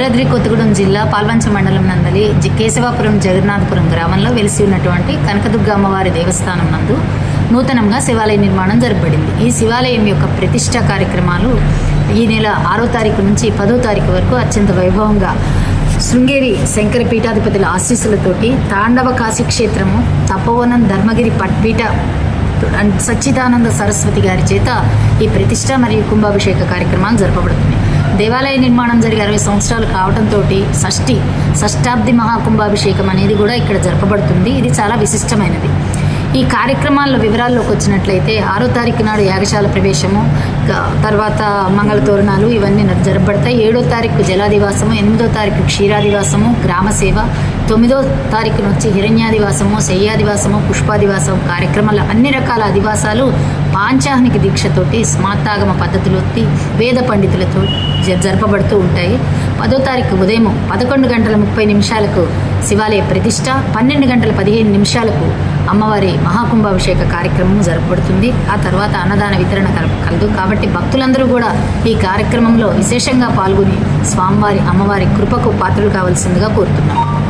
భద్రాద్రి కొత్తగూడెం జిల్లా పాల్వంచ మండలం నందలి కేశవాపురం జగన్నాథపురం గ్రామంలో వెలిసి ఉన్నటువంటి కనకదుర్గ అమ్మవారి దేవస్థానం నందు నూతనంగా శివాలయ నిర్మాణం జరపబడింది. ఈ శివాలయం యొక్క ప్రతిష్ట కార్యక్రమాలు ఈ నెల ఆరో తారీఖు నుంచి పదో తారీఖు వరకు అత్యంత వైభవంగా శృంగేరి శంకర పీఠాధిపతుల ఆశీస్సులతోటి తాండవ కాశీ క్షేత్రము తపోవనం ధర్మగిరి పట్పీఠ సచ్చిదానంద సరస్వతి గారి చేత ఈ ప్రతిష్ట మరియు కుంభాభిషేక కార్యక్రమాలు జరపబడుతున్నాయి. దేవాలయ నిర్మాణం జరిగి అరవై సంవత్సరాలు కావడంతో షష్ఠి షష్టాబ్ది మహాకుంభాభిషేకం అనేది కూడా ఇక్కడ జరపబడుతుంది. ఇది చాలా విశిష్టమైనది. ఈ కార్యక్రమాల వివరాల్లోకి వచ్చినట్లయితే ఆరో తారీఖు నాడు యాగశాల ప్రవేశము తర్వాత మంగళ తోరణాలు ఇవన్నీ జరపబడతాయి. ఏడో తారీఖు జలాదివాసము ఎనిమిదో తారీఖు క్షీరాదివాసము గ్రామ సేవ తొమ్మిదో తారీఖున వచ్చి హిరణ్యాదివాసము శయ్యాదివాసము పుష్పాదివాసం కార్యక్రమాలు అన్ని రకాల అధివాసాలు పాంచాహ్నిక దీక్షతోటి స్మార్తాగమ పద్ధతులతో వేద పండితులతో జ- జరపబడుతూ ఉంటాయి. పదో తారీఖు ఉదయం పదకొండు గంటల ముప్పై నిమిషాలకు శివాలయ ప్రతిష్ట పన్నెండు గంటల పదిహేను నిమిషాలకు అమ్మవారి మహాకుంభాభిషేక కార్యక్రమం జరపబడుతుంది. ఆ తర్వాత అన్నదాన వితరణ కలదు. కాబట్టి భక్తులందరూ కూడా ఈ కార్యక్రమంలో విశేషంగా పాల్గొని స్వామివారి అమ్మవారి కృపకు పాత్రలు కావాల్సిందిగా కోరుతున్నాం.